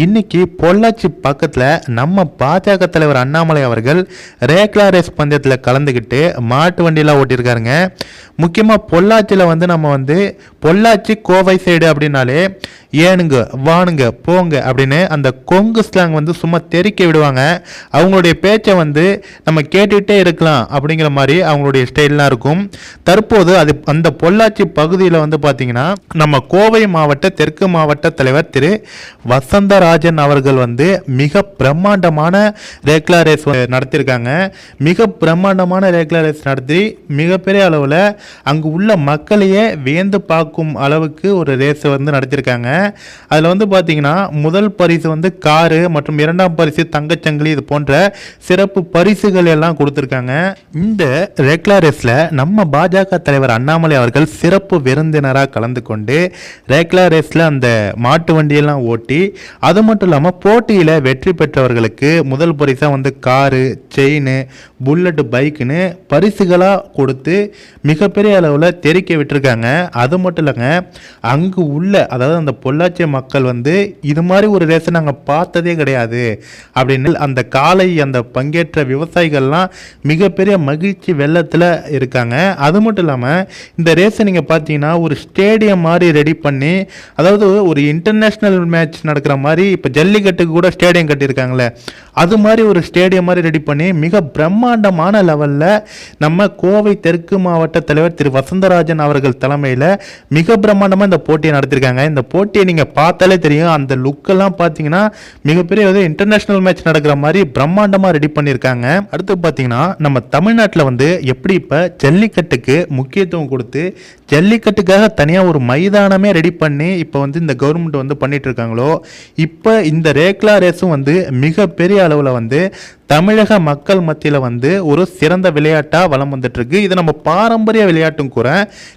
இன்னைக்கு பொள்ளாச்சி பக்கத்தில் நம்ம பாஜக தலைவர் அண்ணாமலை அவர்கள் ரேக்லா ரேஸ் பந்தயத்தில் கலந்துக்கிட்டு மாட்டு வண்டியெலாம் ஓட்டியிருக்காருங்க. முக்கியமாக பொள்ளாச்சியில் வந்து நம்ம வந்து பொள்ளாச்சி கோவை சைடு அப்படின்னாலே ஏனுங்க வானுங்க போங்க அப்படின்னு அந்த கொங்கு ஸ்லாங் வந்து சும்மா தெறிக்க விடுவாங்க. அவங்களுடைய பேச்சை வந்து நம்ம கேட்டுக்கிட்டே இருக்கலாம் அப்படிங்கிற மாதிரி அவங்களுடைய ஸ்டைல்லாம் இருக்கும். தற்போது அது அந்த பொள்ளாச்சி பகுதியில் வந்து பார்த்திங்கன்னா நம்ம கோவை மாவட்ட தெற்கு மாவட்ட தலைவர் திரு ராஜன் அவர்கள் வந்து மிக பிரம்மாண்டமான ரேக்லா ரேஸ் நடத்தியிருக்காங்க. மிக பிரம்மாண்டமான ரேக்லா ரேஸ் நடத்தி மிகப்பெரிய அளவில் அங்கு உள்ள மக்களையே வியந்து பார்க்கும் அளவுக்கு ஒரு ரேஸை வந்து நடத்தியிருக்காங்க. அதில் வந்து பார்த்தீங்கன்னா முதல் பரிசு வந்து காரு மற்றும் இரண்டாம் பரிசு தங்கச்சங்கிலி இது போன்ற சிறப்பு பரிசுகள் எல்லாம் கொடுத்துருக்காங்க. இந்த ரேக்லா ரேஸில் நம்ம பாஜக தலைவர் அண்ணாமலை அவர்கள் சிறப்பு விருந்தினராக கலந்து கொண்டு ரேக்லா ரேஸில் அந்த மாட்டு வண்டியெல்லாம் ஓட்டி அது அது மட்டும் இல்லாமல் போட்டியில் வெற்றி பெற்றவர்களுக்கு முதல் பரிசாக வந்து காரு செயின் புல்லட்டு பைக்குன்னு பரிசுகளாக கொடுத்து மிகப்பெரிய அளவில் தெரிக்க விட்டுருக்காங்க. அது மட்டும் இல்லைங்க அங்கு உள்ள அதாவது அந்த பொள்ளாச்சி மக்கள் வந்து இது மாதிரி ஒரு ரேஸை நாங்கள் பார்த்ததே கிடையாது அப்படின்னு அந்த காலை அந்த பங்கேற்ற விவசாயிகள்லாம் மிகப்பெரிய மகிழ்ச்சி வெள்ளத்தில் இருக்காங்க. அது மட்டும் இல்லாமல் இந்த ரேஸை நீங்கள் பார்த்தீங்கன்னா ஒரு ஸ்டேடியம் மாதிரி ரெடி பண்ணி அதாவது ஒரு இன்டர்நேஷ்னல் மேட்ச் நடக்கிற மாதிரி இப்போ ஜல்லிக்கட்டுக்கு கூட ஸ்டேடியம் கட்டியிருக்காங்களே அது மாதிரி ஒரு ஸ்டேடியம் மாதிரி ரெடி பண்ணி மிக பிரம்மாண்டமான லெவலில் நம்ம கோவை தெற்கு மாவட்ட தலைவர் திரு வசந்தராஜன் அவர்கள் தலைமையில் மிக பிரம்மாண்டமாக இந்த போட்டியை நடத்திருக்காங்க இந்த போட்டியை நீங்கள் பார்த்தாலே தெரியும். அந்த லுக்கெல்லாம் பார்த்தீங்கன்னா மிகப்பெரிய ஒரு இன்டர்நேஷ்னல் மேட்ச் நடக்கிற மாதிரி பிரம்மாண்டமாக ரெடி பண்ணியிருக்காங்க. அடுத்து பார்த்தீங்கன்னா நம்ம தமிழ்நாட்டில் வந்து எப்படி இப்போ ஜல்லிக்கட்டுக்கு முக்கியத்துவம் கொடுத்து ஜல்லிக்கட்டுக்காக தனியாக ஒரு மைதானமே ரெடி பண்ணி இப்போ வந்து இந்த கவர்மெண்ட் வந்து பண்ணிட்டு இருக்காங்களோ இப்போ இந்த ரேக்லா ரேஸும் வந்து மிகப்பெரிய அளவில் வந்து தமிழக மக்கள் மத்தியில் வந்து ஒரு சிறந்த விளையாட்டாக வளம் வந்துட்டுருக்கு. இது நம்ம பாரம்பரிய விளையாட்டும் கூட.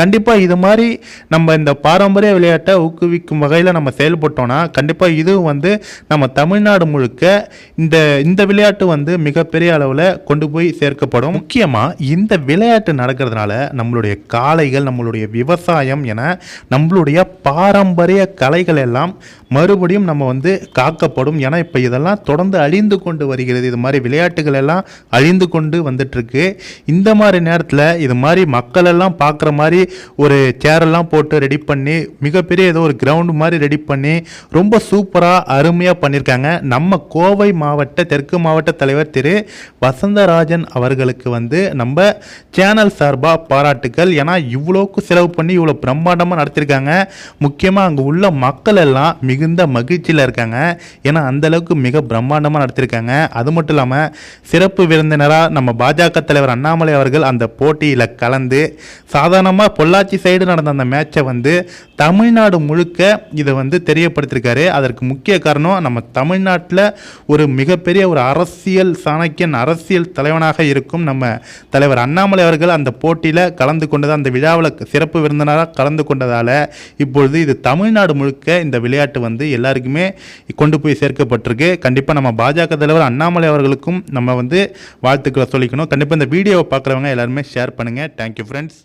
கண்டிப்பாக இது மாதிரி நம்ம இந்த பாரம்பரிய விளையாட்டை ஊக்குவிக்கும் வகையில் நம்ம செயல்பட்டோன்னா கண்டிப்பாக இதுவும் வந்து நம்ம தமிழ்நாடு முழுக்க இந்த இந்த விளையாட்டு வந்து மிகப்பெரிய அளவில் கொண்டு போய் சேர்க்கப்படும். முக்கியமாக இந்த விளையாட்டு நடக்கிறதுனால நம்மளுடைய காளைகள் நம்மளுடைய விவசாயம் என நம்மளுடைய பாரம்பரிய கலைகள் எல்லாம் மறுபடியும் நம்ம வந்து காக்கப்படும். ஏன்னா இப்போ இதெல்லாம் தொடர்ந்து அழிந்து கொண்டு வருகிறது. இது மாதிரி விளையாட்டுகள் எல்லாம் அழிந்து கொண்டு வந்துட்டுருக்கு. இந்த மாதிரி நேரத்தில் இது மாதிரி மக்கள் எல்லாம் பார்க்குற மாதிரி ஒரு சேரெல்லாம் போட்டு ரெடி பண்ணி மிகப்பெரிய ஏதோ ஒரு கிரவுண்டு மாதிரி ரெடி பண்ணி ரொம்ப சூப்பராக அருமையாக பண்ணியிருக்காங்க. நம்ம கோவை மாவட்ட தெற்கு மாவட்ட தலைவர் திரு வசந்தராஜன் அவர்களுக்கு வந்து நம்ம சேனல் சார்பாக பாராட்டுக்கள். ஏன்னா இவ்வளோக்கு செலவு பண்ணி இவ்வளோ பிரம்மாண்டமாக நடத்தியிருக்காங்க முக்கியமாக அங்கே உள்ள மக்கள் எல்லாம் மிகுந்த மகிழ்ச்சியில் இருக்காங்க. ஏன்னா அந்த அளவுக்கு மிக பிரம்மாண்டமாக நடத்தியிருக்காங்க அது மட்டும் இல்லாமல் சிறப்பு விருந்தினராக நம்ம பாஜக தலைவர் அண்ணாமலை அவர்கள் அந்த போட்டியில் கலந்து சாதாரணமாக பொள்ளாச்சி சைடு நடந்த அந்த மேட்சை வந்து தமிழ்நாடு முழுக்க இதை வந்து தெரியப்படுத்திருக்காரு அதற்கு முக்கிய காரணம் நம்ம தமிழ்நாட்டில் ஒரு மிகப்பெரிய ஒரு அரசியல் சாணக்கியன் அரசியல் தலைவனாக இருக்கும் நம்ம தலைவர் அண்ணாமலை அவர்கள் அந்த போட்டியில் கலந்து கொண்டது அந்த விழாவில் சிறப்பு விருந்தினராக கலந்து கொண்டதால் இப்பொழுது இது தமிழ்நாடு முழுக்க இந்த விளையாட்டு வந்து எல்லாருக்குமே கொண்டு போய் சேர்க்கப்பட்டிருக்கு. கண்டிப்பாக நம்ம பாஜக தலைவர் அண்ணாமலை அவர்கள் அவர்களுக்கும் நம்ம வந்து வாழ்த்துக்களை சொல்லிக்கணும். கண்டிப்பாக இந்த வீடியோவை பார்க்குறவங்க எல்லாருமே ஷேர் பண்ணுங்கள் தேங்க்யூ ஃப்ரெண்ட்ஸ்